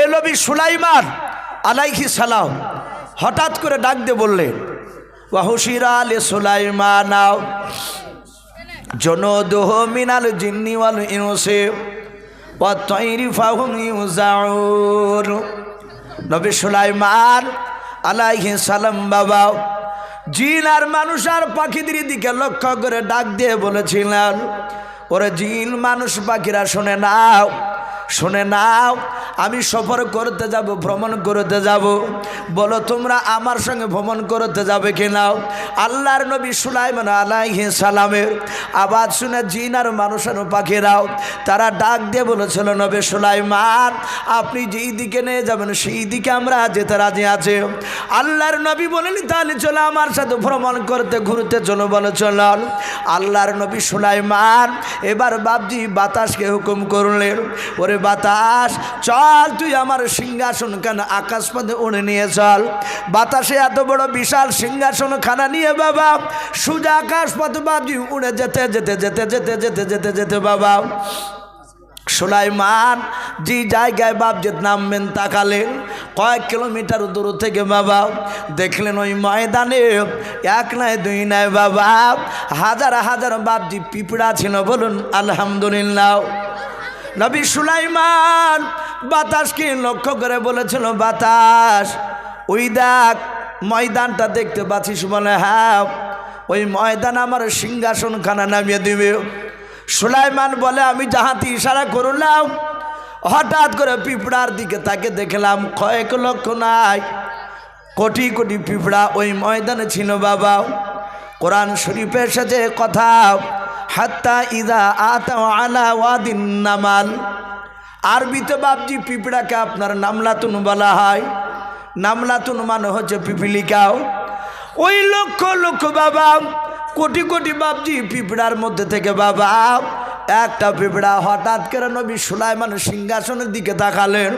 এ নবী সুলাইমান আলাইহি সালাম হঠাৎ করে ডাক দিয়ে বললেন ওয়াহুশিরা আলে সুলাইমান জনদোহ মিনাল জিন্নি ওয়াল ইনসে ওয়াত-তাইরি ফাহুম ইউজাউন নবী সুলাইমান আলাইহি সালাম বাবা, জিন আর মানুষ আর পাখিদের দিকে লক্ষ্য করে ডাক দিয়ে বলেছিলেন, ওরে জিন মানুষ পাখিরা শোনে নাও শুনে নাও, আমি সফর করতে যাব, ভ্রমণ করতে যাব। বলো, তোমরা আমার সঙ্গে ভ্রমণ করতে যাবে কিনাও আল্লাহর নবী সুলাইমান আলাইহি সালামের আওয়াজ শুনে জিন আর মানুষের পাখিরাও, তারা ডাক দিয়ে বলেছিল, নবী সুলাইমান, আপনি যেই দিকে নিয়ে যাবেন, সেই দিকে আমরা যেতে রাজি আছে। আল্লাহর নবী বলেন, তাহলে চলো আমার সাথে ভ্রমণ করতে, ঘুরতে চলো। বলে, চলো। আল্লাহর নবী সুলাইমান এবার বাবজি বাতাসকে হুকুম করলেন, ওরে বাতাস, চল তুই আমার সিংহাসন কেন আকাশ পথে উড়ে নিয়ে চল? বাতাসে এত বড় বিশাল সিংহাসন খানা নিয়ে বাবা, সুজা আকাশ পথে বাবজি উড়ে যেতে যেতে যেতে যেতে যেতে যেতে যেতে বাবা। সুলাইমান, যে জায়গায় বাপজেদ নামবেন তাকালেন, কয়েক কিলোমিটার দূর থেকে বাবা, দেখলেন ওই ময়দানে এক নয় দুই নয় বাবা, হাজার হাজার বাপজি পিঁপড়া ছিল বলুন, আলহামদুলিল্লাহ। নবী সুলাইমান, বাতাসকে লক্ষ্য করে বলেছিল, বাতাস, ওই দেখ, ময়দানটা দেখতে পাচ্ছিস বলে হ্যাঁ ওই ময়দান আমার সিংহাসন খানা নামিয়ে দিবে। সুলাইমান বলে, আমি যাহাতে ইশারা করলাম, হঠাৎ করে পিঁপড়ার দিকে তাকে দেখলাম, কয়েক লক্ষ নাই, কোটি কোটি পিঁপড়া ওই ময়দানে ছিল, বাবা। কোরআন শরীফের সাথে কথা হাত্তা ইদা আতা আলা ওয়াদিন নামাল। আরবিতে বাবজি পিঁপড়াকে আপনার নামলাতুন বলা হয়। নামলাতুন মানে হচ্ছে পিপিলিকাও ওই লক্ষ লক্ষ বাবা, কোটি কোটি বাবজি পিঁপড়ার মধ্যে থেকে বাবা, একটা পিঁপড়া হঠাৎ করে নবী সুলাইমান সিংহাসনের দিকে তাকালেন।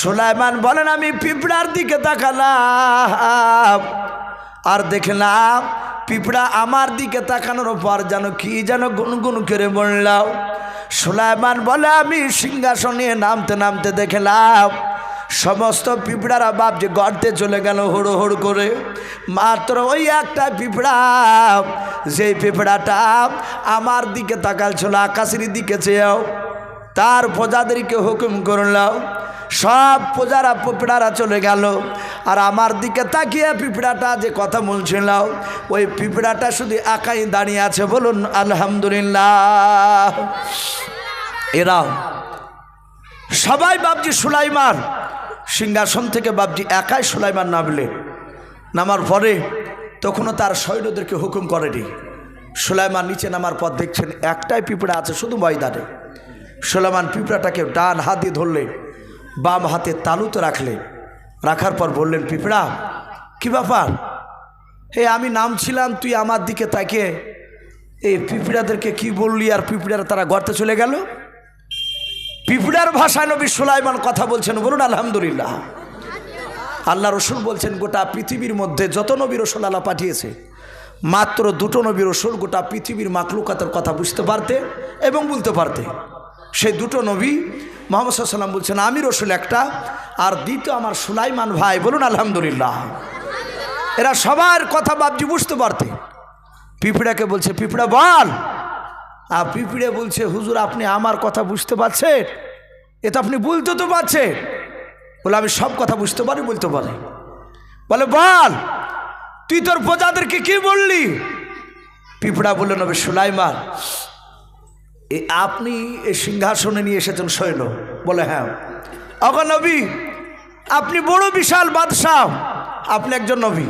সুলাইমান বলেন, আমি পিঁপড়ার দিকে তাকালাম। আর দেখলাম পিঁপড়া আমার দিকে তাকানোর পর যেন কি যেন গুনগুন করে বললাম সুলাইমান বলে, আমি সিংহাসনে নামতে নামতে দেখলাম সমস্ত পিঁপড়ারা বাপ যে গর্তে চলে গেল হুড়ো হুড়ো করে। মাত্র ওই একটা পিঁপড়া, যেই পিঁপড়াটা আমার দিকে তাকাল ছিল, আকাশের দিকে চেয়েও। তার প্রজাদেরকে হুকুম করলাম সব প্রজারা পিঁপড়ারা চলে গেল। আর আমার দিকে তাকিয়ে পিঁপড়াটা যে কথা বলছিল ওই পিঁপড়াটা শুধু একাই দাঁড়িয়ে আছে বলুন, আলহামদুলিল্লাহ। এরাও সবাই বাবজি সুলাইমান, সিংহাসন থেকে বাবজি একাই সুলাইমান নামলে। নামার পরে তখনও তার সৈন্যদেরকে হুকুম করেনি। সুলাইমান নিচে নামার পর দেখছেন একটাই পিঁপড়া আছে শুধু ময়দানে। সুলাইমান পিঁপড়াটাকে ডান হাত দিয়ে ধরলেন। বাম হাতে তালুতে রাখলেন রাখার পর বললেন, পিঁপড়া, কি ব্যাপার? হে, আমি নামছিলাম, তুই আমার দিকে তাকে। এই পিঁপড়াদেরকে কি বললি আর পিঁপড়ারা তারা গর্তে চলে গেল? পিঁপড়ার ভাষায় নবী সুলাইমান কথা বলছেন, বলুন, আলহামদুলিল্লাহ। আল্লাহ রসুল বলছেন, গোটা পৃথিবীর মধ্যে যত নবী রসুল আল্লাহ পাঠিয়েছে, মাত্র দুটো নবী রসুল গোটা পৃথিবীর মাকলুকাতের কথা বুঝতে পারতে এবং বলতে পারতে। সেই দুটো নবী মোহাম্মদ সাল্লাম বলছেন, আমি রসুল একটা আর দ্বিতীয় আমার সুলাইমান ভাই। বলুন, আলহামদুলিল্লাহ। এরা সবার কথা বাবজি বুঝতে পারতে। পিঁপড়াকে বলছে, পিঁপড়া, বল। আর পিঁপড়ে বলছে, হুজুর, আপনি আমার কথা বুঝতে পারছেন? এ তো আপনি বলতে তো পারছেন। বলে, আমি সব কথা বুঝতে পারি, বলতে পারি। বলে, বল, তুই তোর প্রজাদেরকে কি বললি? পিঁপড়া বললেন নবে সুলাইমান আপনি সিংহাসনে নিয়ে এসেছেন সৈন্য বলে হ্যাঁ। অগ নবী, আপনি বড় বিশাল বাদশাহ। আপনি একজন নবী।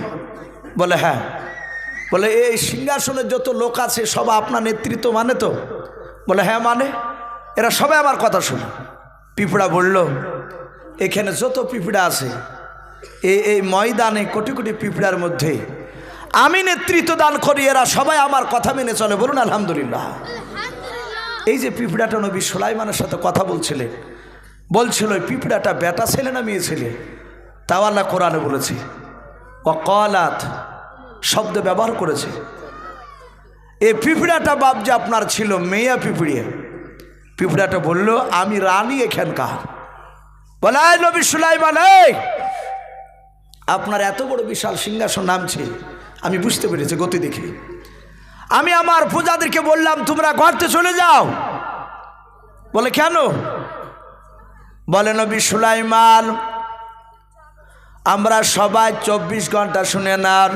বলে হ্যাঁ। বলে এই সিংহাসনের যত লোক আছে, সব আপনার নেতৃত্ব মানে তো? বলে হ্যাঁ মানে? এরা সবাই আমার কথা শুনে। পিঁপড়া বলল, এখানে যত পিঁপড়া আছে এই এই ময়দানে কোটি কোটি পিঁপড়ার মধ্যে আমি নেতৃত্ব দান করি, এরা সবাই আমার কথা মেনে চলে। বলুন, আলহামদুলিল্লাহ। এই যে পিঁপড়াটা নবী সুলাইমানের সাথে কথা বলছিল, ওই পিঁপড়াটা বেটা ছেলে না মেয়ে ছেলে? তাও আল্লাহ কোরআনে বলেছি অকলাত শব্দ ব্যবহার করেছে। এ পিঁপড়াটা বাপ যে আপনার ছিল, মেয়া পিঁপড়িয়া পিঁপড়াটা বলল, আমি রানী এখানকার। বলে "এই নবী সুলাইমান আপনার এত বড় বিশাল সিংহাসন নামছে, আমি বুঝতে পেরেছি, গতি দেখে। আমি আমার পূজাদেরকে বললাম, তোমরা ঘরতে চলে যাও। বলে, কেন? বলে, নবী সুলাইমান, আমরা সবাই চব্বিশ ঘণ্টা শুনে নান।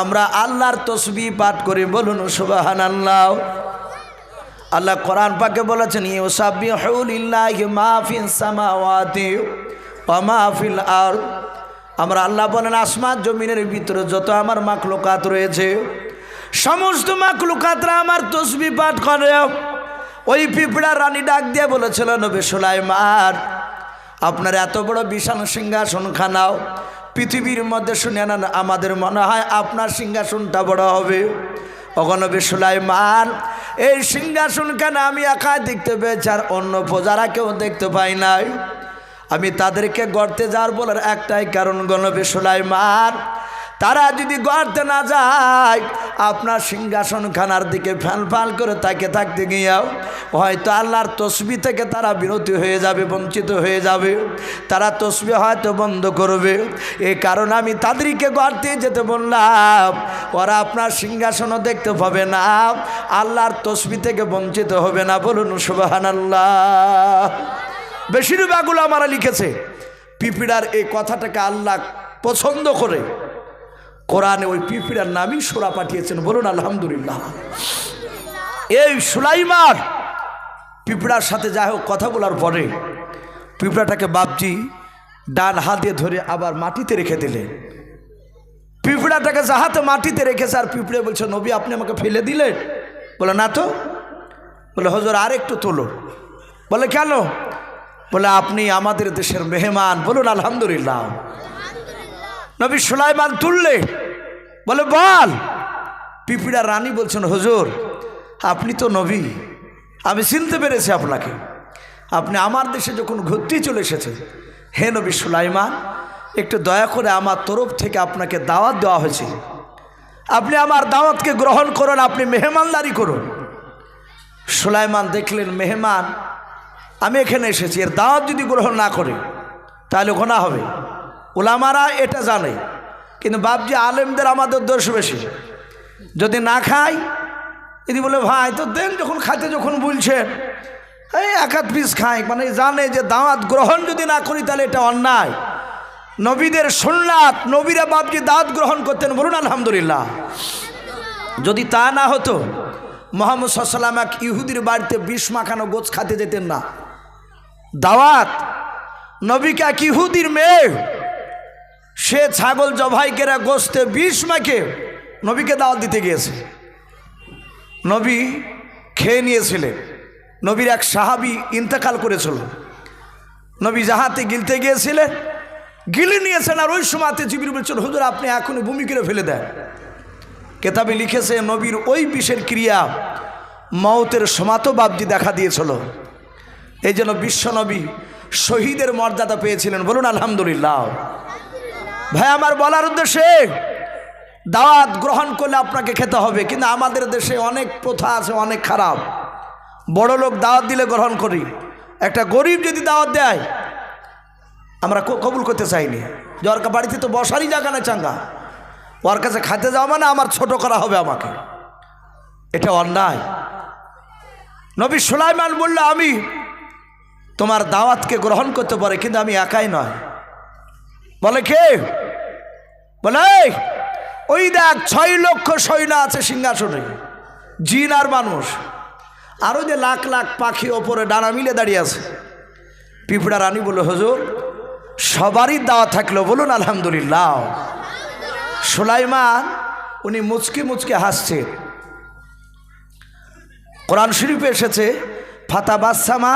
আমরা আল্লাহর তসবি পাঠ করি। বলুন সুবাহান আল্লাহ আল্লাহ কোরআন পাকে বলেছেন ইউসাবিহুলিল্লাহি মা ফিস সামাওয়াতি ওয়া মা ফিল আরদ। আমরা আল্লাহ বলেন, আসমান জমিনের ভিতরে যত আমার মাকলুকাত রয়েছে সমস্ত মাকলুকাতরা আমার তসবি পাঠ করে। ওই পিঁপড়া রানী ডাক দিয়ে বলেছিল, নবী সুলাইমান, আপনার এত বড় বিশাল সিংহাসন খানাও পৃথিবীর মধ্যে শুনে নেন, আমাদের মনে হয় আপনার সিংহাসনটা বড় হবে। অগনবী সুলাইমান, এই সিংহাসন কেন আমি একাই দেখতে পেয়েছি আর অন্য প্রজারা কেউ দেখতে পাই নাই? আমি তাদেরকে গড়তে যাওয়ার বলার একটাই কারণ গণবে সুলাইমান তারা যদি গড়তে না যায়, আপনার সিংহাসন খানার দিকে ফ্যাল ফাল করে তাকে থাকতে গিয়েও, হয়তো আল্লাহর তসবি থেকে তারা বিরতি হয়ে যাবে, বঞ্চিত হয়ে যাবে। তারা তসবি হয়তো বন্ধ করবে। এ কারণে আমি তাদেরকে গড়তে যেতে বললাম, ওরা আপনার সিংহাসনও দেখতে পাবে না, আল্লাহর তসবি থেকে বঞ্চিত হবে না। বলুন সুবাহান আল্লাহ বেশিরভাগগুলো আমারা লিখেছে, পিপিড়ার এই কথাটাকে আল্লাহ পছন্দ করে। কোরআনে ওই পিপিড়ার নামই সোরা পাঠিয়েছেন। বলুন, আলহামদুলিল্লাহ। এই সুলাইমার পিঁপড়ার সাথে যাই হোক, কথা বলার পরে পিঁপড়াটাকে বাপজি ডান হাতে ধরে আবার মাটিতে রেখে দিলেন। পিঁপড়াটাকে যাহাতে মাটিতে রেখেছে আর পিঁপড়ে বলছে, নবী, আপনি আমাকে ফেলে দিলেন? বলে, না তো। বলে, হজর আর একটু তোলো। বলে, কেন? বলে, আপনি আমাদের দেশের মেহমান। বলুন, আলহামদুলিল্লাহ। নবী সুলাইমান তুললে, বলে, বল। পিপিড়া রানী বলছেন, হুজুর, আপনি তো নবী, আমি চিনতে পেরেছি আপনাকে। আপনি আমার দেশে যখন ঘুরতে চলে এসেছেন, হে নবী সুলাইমান, একটু দয়া করে আমার তরফ থেকে আপনাকে দাওয়াত দেওয়া হয়েছে। আপনি আমার দাওয়াতকে গ্রহণ করুন, আপনি মেহমানদারি করুন। সুলাইমান দেখলেন, মেহমান, আমি এখানে এসেছি, এর দাওয়াত যদি গ্রহণ না করে, তাহলে গোনা হবে। ওলামারা এটা জানে, কিন্তু বাপজি আলেমদের আমাদের দোষ বেশি। যদি না খাই যদি বলে, ভাই, তো দেন যখন খাইতে যখন বলছেন এই এক হাত পিস খাই মানে জানে যে দাওয়াত গ্রহণ যদি না করি, তাহলে এটা অন্যায়। নবীদের সুন্নাত, নবীরা বাপজি দাওয়াত গ্রহণ করতেন বলুন, আলহামদুলিল্লাহ। যদি তা না হতো, মোহাম্মদ সাল্লাম এক ইহুদির বাড়িতে বিষ মাখানো গোছ খাতে যেতেন না। দাওয়াত, নবীকে ইহুদির মেয়ে সে ছাগল জবাইকেরা গোস্তে বিষ মাখে নবীকে দাওয়াত দিতে গিয়েছে। নবী খেয়ে নিয়েছিলেন। নবীর এক সাহাবি ইন্তেকাল করেছিল। নবী জাহাতে গিলতে গিয়েছিলেন, গিলে নিয়েছেন আর ওই সময়তে জিবির বলছেন, হুজুর, আপনি এখনই ভূমি করে ফেলে দেন। কেতাবে লিখেছে, নবীর ওই বিষের ক্রিয়া মৌতের সমাতো বাবজি দেখা দিয়েছিল। এই জন্য বিশ্বনবী শহীদের মর্যাদা পেয়েছিলেন। বলুন, আলহামদুলিল্লাহ। ভাই, আমার বলার উদ্দেশ্যে দাওয়াত গ্রহণ করলে আপনাকে খেতে হবে, কিন্তু আমাদের দেশে অনেক প্রথা আছে, অনেক খারাপ। বড় লোক দাওয়াত দিলে গ্রহণ করি। একটা গরিব যদি দাওয়াত দেয়, আমরা কবুল করতে চাইনি। যে ওর বাড়িতে তো বসারই জায়গা না চাঙ্গা। ওর কাছে খাইতে যাওয়া মানে আমার ছোট করা হবে আমাকে। এটা অন্যায়। নবী সুলাইমান বলল, আমি তোমার দাওয়াতকে গ্রহণ করতে পারে, কিন্তু আমি একাই নয়। বলে কে? বলে ওই দেখ, ছয় লক্ষ সৈন্য আছে সিংহাসনে, জিন আর মানুষ। আরও যে লাখ লাখ পাখি ওপরে ডানা মিলে দাঁড়িয়ে আছে। পিঁপড়া রানী বলে, হুজুর, সবারই দাওয়া থাকল, বলুন আলহামদুলিল্লাহ। সুলাইমান, উনি মুচকে মুচকে হাসছে। কোরআন শরীফে এসেছে, ফাতা বাসামা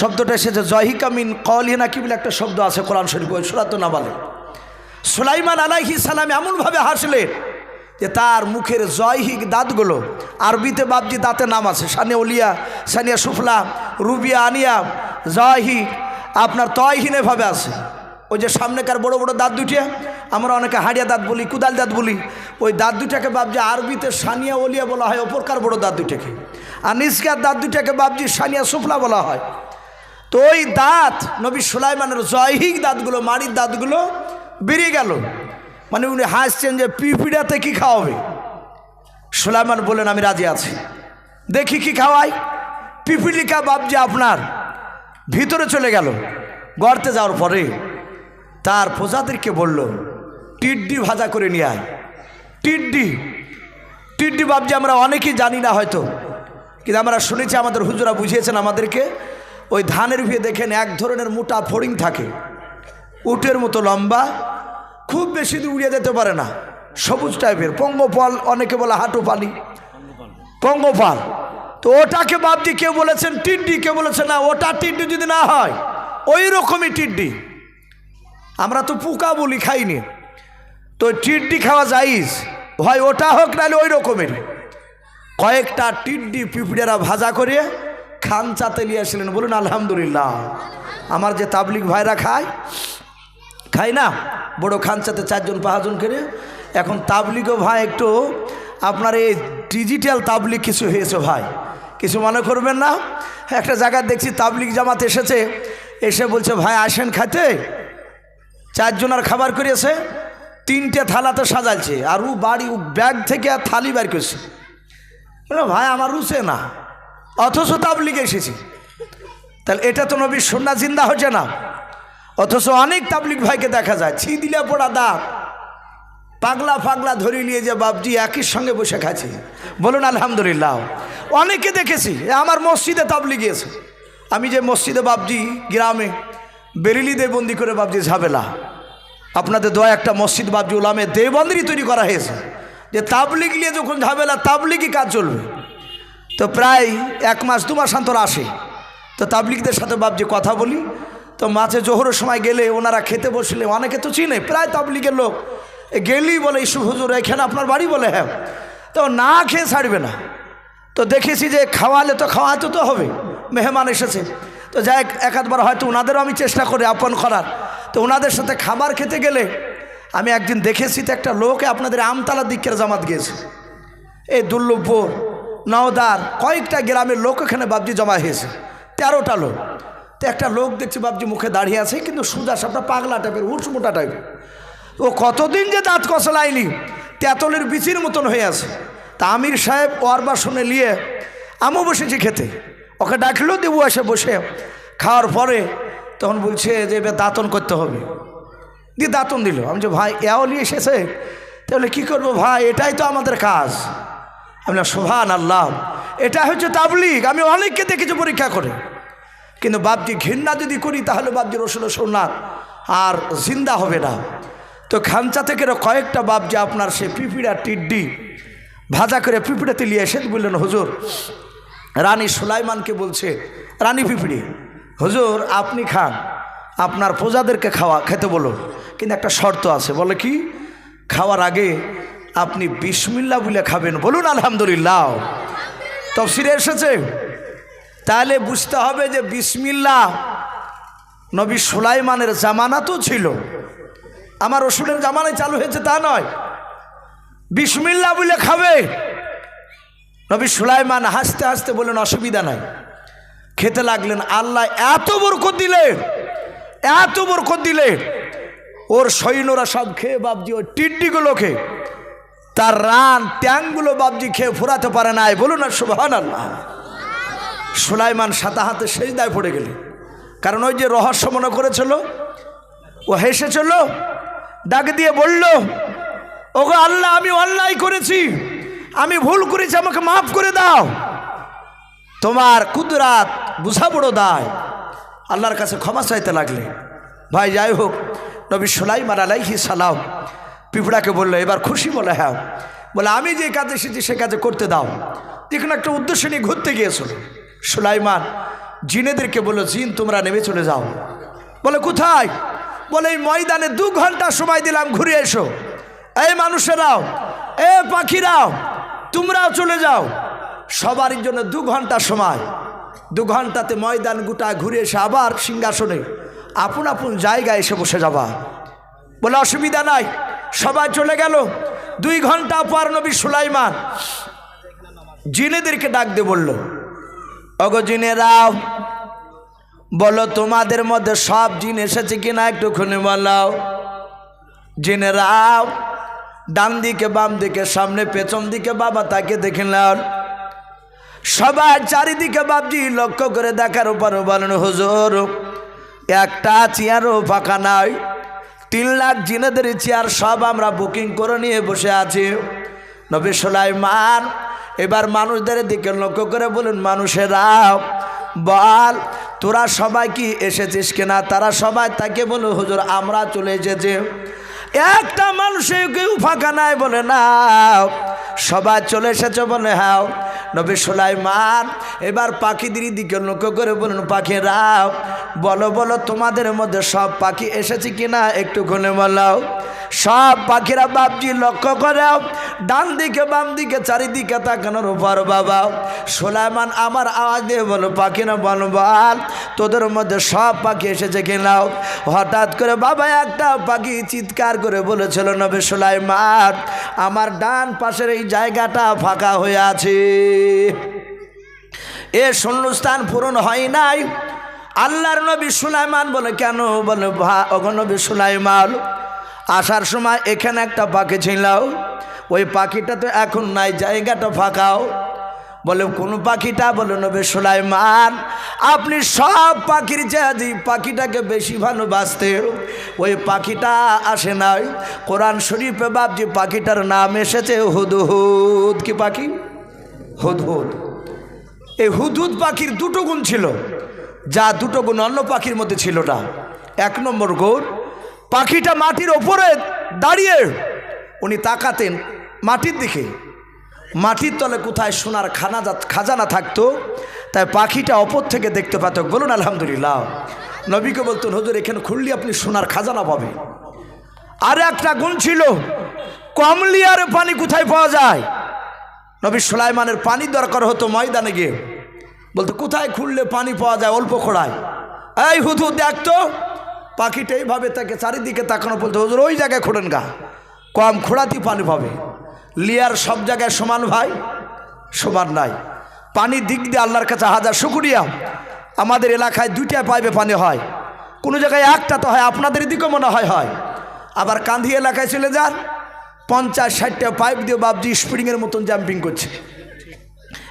শব্দটা এসেছে জহিকা মিন কলিনা কি বলে একটা শব্দ আছে কোরআন শরীফ, ওই সুরাত না বলে সুলাইমান আলাইহি সালাম এমনভাবে হাসলেন যে তার মুখের জয়হিক দাঁতগুলো আরবিতে বাবজি দাঁতে নাম আছে। সানিয়া উলিয়া, সানিয়া সুফলা, রুবিয়া আনিয়া জয়হি আপনার তয়হীনেভাবে আছে। ওই যে সামনেকার বড় বড় দাঁত দুটিয়া আমরা অনেকে হাড়িয়া দাঁত বলি, কুদাল দাঁত বলি, ওই দাঁত দুটাকে বাবজি আরবিতে সানিয়া ওলিয়া বলা হয়, ওপরকার বড় দাঁত দুটাকে আর নিষ্কার দাঁত দুটাকে বাবজি সানিয়া সুফলা বলা হয়। তো ওই দাঁত নবী সুলাইমানের জয়হিক দাঁতগুলো, মাড়ির দাঁতগুলো বেরিয়ে গেল। মানে উনি হাসছেন যে, পিপিড়াতে কি খাওয়াবে? সুলাইমান বললেন, আমি রাজি আছি। দেখি কি খাওয়াই। পিপিলিকা বাবজি আপনার। ভিতরে চলে গেল। গর্তে যাওয়ার পরে তার প্রজাদেরকে বলল, টিড্ডি ভাজা করে নিয়ে আয়। টিড্ডি টিড্ডি বাবজি আমরা অনেকেই জানি না হয়তো। কিন্তু আমরা শুনেছি আমাদের হুজুরা বুঝিয়েছেন আমাদেরকে, ওই ধানের ভিয়ে দেখেন এক ধরনের মোটা ফড়িং থাকে। উটের মতো লম্বা, খুব বেশি দূর উড়িয়ে যেতে পারে না। সবুজ টাইপের, পঙ্গপাল, অনেকে বলে হাঁটু পালি পঙ্গপাল। তো ওটাকে বাপজি কেউ বলেছেন টিড্ডি কেউ বলেছেন না, ওটা টিড্ডি যদি না হয়, ওই রকমই টিড্ডি আমরা তো পোকা বলি, খাইনি। তো টিড্ডি খাওয়া যাইস হয় ওটা হোক, নাহলে ওই রকমের। কয়েকটা টিড্ডি পিঁপড়েরা ভাজা করে খান চাতে নিয়ে আসলেন। বলুন, আলহামদুলিল্লাহ। আমার যে তাবলিক ভাইরা খায় খাই না? বড় খানচাতে চারজন পাঁচজন করে। এখন তাবলিগও ভাই একটু, আপনার এই ডিজিটাল তাবলিক কিছু হয়েছে ভাই। কিছু মনে করবেন না? একটা জায়গায় দেখছি তাবলিক জামাত এসেছে, এসে বলছে, ভাই, আসেন খাতে চারজনের খাবার করিয়েছে, তিনটে থালাতে সাজালছে আর ও বাড়ি ব্যাগ থেকে আর থালি বের করছে। ভাই, আমার রুচে না, অথচ তাবলিগে এসেছি। তাহলে এটা তো নবীর সন্না জিন্দা হচ্ছে না। অথচ অনেক তাবলিক ভাইকে দেখা যায়। ছি দিলে পড়া দাঁত। পাগলা ফাগলা ধরে নিয়ে যে বাবজি একই সঙ্গে বসে খাচ্ছি। বলুন, আলহামদুলিল্লাহ। অনেকে দেখেছি আমার মসজিদে তাবলি গিয়েছে। আমি যে মসজিদে বাবজি গ্রামে বেরিলি দেবন্দি করে বাবজি ঝাবেলা আপনাদের দয়া একটা মসজিদ বাবজি উলামে দেবন্দিরই তৈরি করা হয়েছে। যে তাবলিগ নিয়ে যখন ঝাবেলা তাবলিগই কাজ চলবে। তো প্রায় এক মাস, দু মাস অন্তর আসে। তো তাবলিকদের সাথে বাবজি কথা বলি। তো মাঝে জোহরের সময় গেলে ওনারা খেতে বসলে, অনেকে তো চিনে, প্রায় তাবলিগের লোক। গেলেই বলে, ইসু হুজুর, এখানে আপনার বাড়ি বলে হ্যাঁ। তো না খেয়ে ছাড়বে না। তো দেখেছি যে খাওয়ালে তো খাওয়াতে তো হবে, মেহমান এসেছে। তো যাই এক আধবার হয়তো ওনাদেরও আমি চেষ্টা করি আপন করার। তো ওনাদের সাথে খাবার খেতে গেলে আমি একদিন দেখেছি তো একটা লোকে আপনাদের আমতলা দিকের জামাত গিয়েছে। এই দুর্লভপুর, নওদার কয়েকটা গ্রামের লোক এখানে বাবজি জমা হয়েছে, তেরোটা লোক। তো একটা লোক দেখছি বাবজি মুখে দাঁড়িয়ে আছে কিন্তু সুজা সাপটা পাগলা টাইপের হুটস মোটা টাইপের। ও কতদিন যে দাঁত কষলাইনি তেঁতলের বিচির মতন হয়ে আছে। তা আমির সাহেব ওর বাসনে নিয়ে আমিও বসেছি খেতে। ওকে ডাকলেও দেবু এসে বসে। খাওয়ার পরে তখন বলছে যে এবার দাঁতন করতে হবে। দিয়ে দাঁতন দিল। আমি যে ভাই এও নিয়ে এসেছে? তাহলে কী করব ভাই এটাই তো আমাদের কাজ। আমি বললাম, সোহান আল্লাহ এটা হচ্ছে তাবলিগ আমি অনেককে দেখেছি পরীক্ষা করে। কিন্তু বাপজি ঘৃণা যদি করি, তাহলে বাপজি রসুল সোনার আর জিন্দা হবে না। তো খাঞ্চা থেকে কয়েকটা বাপজি আপনার সে পিপিড়া টিড্ডি ভাজা করে পিঁপড়েতে নিয়ে এসে বললেন, হুজুর, রানী সুলাইমানকে বলছে, রানী পিঁপড়ি, হুজুর, আপনি খান, আপনার প্রজাদেরকে খাওয়া, খেতে বলো। কিন্তু একটা শর্ত আছে, বলে কি? খাওয়ার আগে আপনি বিসমিল্লা বলে খাবেন। বলুন আলহামদুলিল্লাহ। তফসিরে এসেছে? তাহলে বুঝতে হবে যে বিসমিল্লা নবী সুলাইমানের জামানা তো ছিল। আমার রসুলের জামানায় চালু হয়েছে তা নয়। বিসমিল্লা বলে খাবে। নবী সুলাইমান হাসতে হাসতে বললেন, অসুবিধা নাই। খেতে লাগলেন। আল্লাহ এত বরকত দিলে এত বরকত দিলে ওর সৈন্যরা সব খেয়ে বাবজি, ওই টিড্ডিগুলোকে, তার রান, ট্যাংগুলো বাবজি খেয়ে ফুরাতে পারে নাই। বলুন না সুবাহান আল্লাহ সুলাইমান সাতা হাতে সেই দায় পড়ে গেলে। কারণ ওই যে রহস্য মনে করেছিল, ও হেসেছিল ডাক দিয়ে বলল, ওগো আল্লাহ, আমি অন্যায় করেছি, আমি ভুল করেছি, আমাকে মাফ করে দাও। তোমার কুদরাত বুঝা বড় দায়। আল্লাহর কাছে ক্ষমা চাইতে লাগলে। ভাই, যাই হোক, নবী সুলাইমান আলাইহি সালাম পিঁপড়াকে বলল, এবার খুশি বলে হ্যাঁ। বলে, আমি যে কাজে এসেছি, সে কাজে করতে দাও। দেখুন একটা উদ্দেশ্য নিয়ে ঘুরতে গিয়েছিল। সুলাইমান, জিনেদেরকে বলল জিন, তোমরা নেমে চলে যাও। বলে, কোথায়? বলে, এই ময়দানে দু ঘণ্টা সময় দিলাম, ঘুরে এসো। এই মানুষেরাও এ পাখিরাও, তোমরাও চলে যাও। সবারই জন্য দু ঘণ্টা সময়। দু ঘন্টাতে ময়দান গোটা ঘুরে এসে আবার সিংহাসনে আপন আপন জায়গায় এসে বসে যাবা। বলে, অসুবিধা নাই, সবাই চলে গেল। দুই ঘণ্টা পর নবী সুলাইমান জিনেদেরকে ডাক দিয়ে বলল অগ জিনেরাও, বলো তোমাদের মধ্যে সব জিন এসেছে কিনা একটুখানি বলাও। জিনেরাও, ডান দিকে বাম দিকে, সামনে পেছন দিকে, বাবা তাকে দেখলেন সবার চারিদিকে বাবজি লক্ষ্য করে দেখার উপর বলেন, হুজুর, একটা চেয়ারও ফাঁকা নাই। তিন লাখ জিনেদের চেয়ার সব আমরা বুকিং করে নিয়ে বসে আছি। নবী সোলাইমান এবার মানুষদের দিকে লক্ষ্য করে বলুন মানুষেরা বল, তোরা সবাই কি এসেছিস কিনা? তারা সবাই তাকে বলো হুজুর, আমরা চলে এসেছি। একটা মানুষে কেউ ফাঁকা নাই বলে, না, সবাই চলে এসেছে বলে হ্যাঁ। নবী সোলাইমান এবার পাখিদের দিকে লক্ষ্য করে বলুন পাখিরা বলো বলো, তোমাদের মধ্যে সব পাখি এসেছে কিনা? একটু খুলে বলাও সব পাখিরা বাপজি লক্ষ্য করে, ডান দিকে, বাম দিকে, চারিদিকে তাকানোর উপর বাবা। সোলাইমান আমার আওয়াজ দিয়ে বলো পাখি না বলো বল, তোদের মধ্যে সব পাখি এসেছে কিনাও হঠাৎ করে বাবা একটা পাখি চিৎকার করে বলেছিল, নবে সোলাইমান, আমার ডান পাশের এই জায়গাটা ফাঁকা হয়ে আছে। এ শূন্যস্থান পূরণ হয় নাই। আল্লাহর নবী সুলাইমান বলে, কেন? বলে, ভা নবী সুলাইমান আসার সময় এখানে একটা পাখি ছিল ওই পাখিটা তো এখন নাই, জায়গাটা ফাঁকাও। বলে, কোন পাখিটা? বলে, নবে সুলাইমান, আপনি সব পাখির চেয়ে পাখিটাকে বেশি ভালোবাসতে ওই পাখিটা আসে নাই। কোরআন শরীফে বাবজি পাখিটার নাম এসেছে হুদহুদ। কি পাখি? হুদহুদ। এই হুদহুদ পাখির দুটো গুণ ছিল, যা দুটো গুণ অন্য পাখির মধ্যে ছিল না। এক নম্বর গুণ পাখিটা মাটির ওপরে দাঁড়িয়ে উনি তাকাতেন মাটির দিকে। মাটির তলে কোথায় সোনার খানা খাজানা থাকতো, তাই পাখিটা অপর থেকে দেখতে পেত, বলুন আলহামদুলিল্লাহ। নবীকে বলতেন, হজুর, এখানে খুললে আপনি সোনার খাজানা পাবেন। আর একটা গুণ ছিল কমলিয়ার পানি কোথায় পাওয়া যায়? নবী সুলাইমানের পানি দরকার হতো ময়দানে গিয়ে। বলতো, কোথায় খুললে পানি পাওয়া যায় অল্প খোড়ায়? এই হুধু দেখতো পাখিটা এইভাবে তাকে চারিদিকে তাকানো বলতে, হুজুর, ওই জায়গায় খোঁড়েন গা। কম খোঁড়াতেই পানি পাবে। লিয়ার সব জায়গায় সমান ভাই, সমান নাই। পানির দিক দিয়ে আল্লাহর কাছে হাজার শুকুরিয়া। আমাদের এলাকায় দুইটা পাইপে পানি হয়। কোনো জায়গায় একটা তো হয়, আপনাদের দিকেও মনে হয় হয়। আবার কান্ধি এলাকায় চলে যান। পঞ্চাশ, ষাটটা পাইপ দিয়ে বাবজি স্প্রিংয়ের মতন জাম্পিং করছে।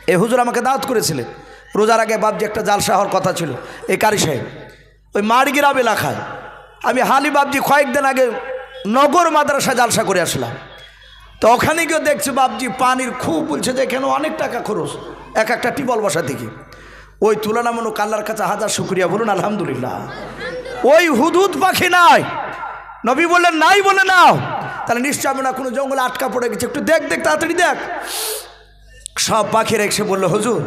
এ হুজুর আমাকে দাওয়াত করেছিলেন। রোজার আগে বাবজি একটা জালসা হওয়ার কথা ছিল। এই কারি সাহেব ওই মারগিরাম এলাকায়। আমি হালিবাবজি কয়েকদিন আগে নগর মাদ্রাসা জালসা করে আসলাম। তো ওখানে গিয়ে দেখছি বাবজি পানির খুব বলছে যে এখানে অনেক টাকা খরচ। এক একটা টিবল বসা থেকে ওই তুলনামূলক আল্লাহর কাছে হাজার শুক্রিয়া বলুন, আলহামদুলিল্লাহ। ওই হুদুদ পাখি নাই। নবী বললেন, নাই বলে নাও। তাহলে নিশ্চয় আমি না কোনো জঙ্গলে আটকা পড়ে গেছে। একটু দেখ দেখ, তাড়াতাড়ি দেখ। সব পাখিরা এসে বলল, হুজুর,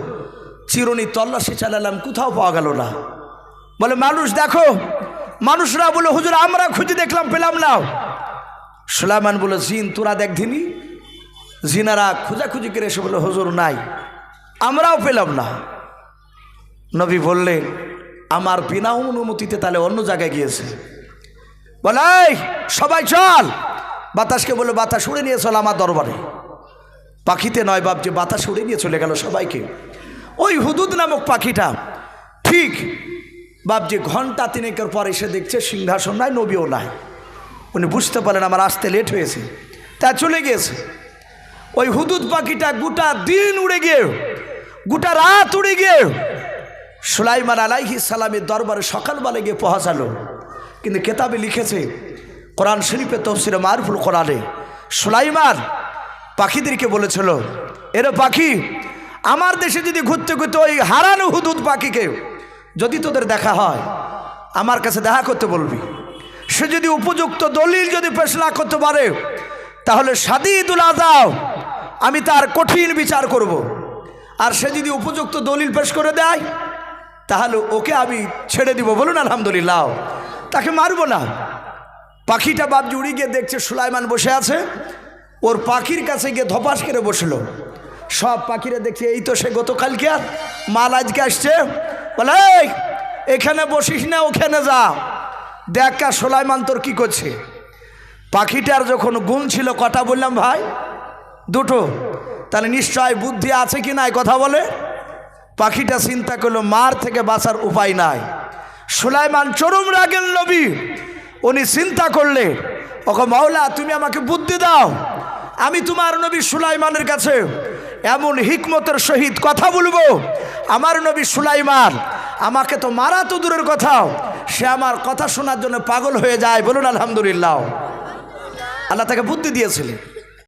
চিরুনি তল্লাশি চালালাম, কোথাও পাওয়া গেল না। বলে, মানুষ দেখো, মানুষরা বলে, হুজুর, আমরা খুঁজে দেখলাম, পেলাম না। সুলাইমান বলে, জিন, তোরা দেখ ধিনি জিনারা খুঁজাখুঁজি করে এসে বলে, হুজুর, নাই, আমরাও পেলাম না। নবী বললেন, আমার বিনা অনুমতিতে তাহলে অন্য জায়গায় গিয়েছে। বলে সবাই চল। বাতাসকে বলে, বাতাস উড়ে নিয়ে চল আমার দরবারে। পাখিতে নয় বাপ, যে বাতাস উড়ে নিয়ে চলে গেল সবাইকে। ওই হুদুদ নামক পাখিটা, ঠিক বাপ যে ঘণ্টা তিনেকের পর এসে দেখছে সিংহাসন নাই, নবীও নাই। উনি বুঝতে পারেন আমার আসতে লেট হয়েছে। তা চলে গিয়েছে ওই হুদুদ পাখিটা গোটা দিন উড়ে গিয়ে, গোটা রাত উড়ে গিয়ে সুলাইমান আলাইহি সালামের দরবারে সকালবেলা গিয়ে পৌঁছালো। কিন্তু কেতাবে লিখেছে, কোরআন শরীফে তফসিরে মারফুল কোরআনে সুলাইমান পাখিদেরকে বলেছিল, এর পাখি, আমার দেশে যদি ঘুরতে ঘুরতে ওই হারানো হুদুদ পাখিকে যদি তোদের দেখা হয়, আমার কাছে দেখা করতে বলবি। সে যদি উপযুক্ত দলিল যদি পেশ না করতে পারে, তাহলে সাদিদুল আজাও আমি তার কঠিন বিচার করব। আর সে যদি উপযুক্ত দলিল পেশ করে দেয়, তাহলে ওকে আমি ছেড়ে দিব। বলুন, আলহামদুলিল্লাহ। তাকে মারবো না। পাখিটা বাবজি উড়ি গিয়ে দেখছে সুলাইমান বসে আছে। ওর পাখির কাছে গিয়ে ধপাস করে বসল। সব পাখিরা দেখছে, এই তো সে গতকালকে আর মাল আজকে আসছে। বলে এখানে বসিস না, ওখানে যা। দেখা সোলাইমান তোর কি করছে। পাখিটার যখন গুণ ছিল কটা বললাম, ভাই, দুটো, তাহলে নিশ্চয় বুদ্ধি আছে কি নাই কথা বলে? পাখিটা চিন্তা করল, মার থেকে বাঁচার উপায় নাই। সুলাইমান চরম রাগের নবী উনি চিন্তা করলে ওকে মাওলা, তুমি আমাকে বুদ্ধি দাও। আমি তোমার নবী সুলাইমানের কাছে এমন হিকমতের সহিত কথা বলব। আমার নবী সুলাইমান আমাকে তো মারা তো দূরের কথা সে আমার কথা শোনার জন্য পাগল হয়ে যায়। বলুন, আলহামদুলিল্লাহ। আল্লাহ তাকে বুদ্ধি দিয়েছিলেন।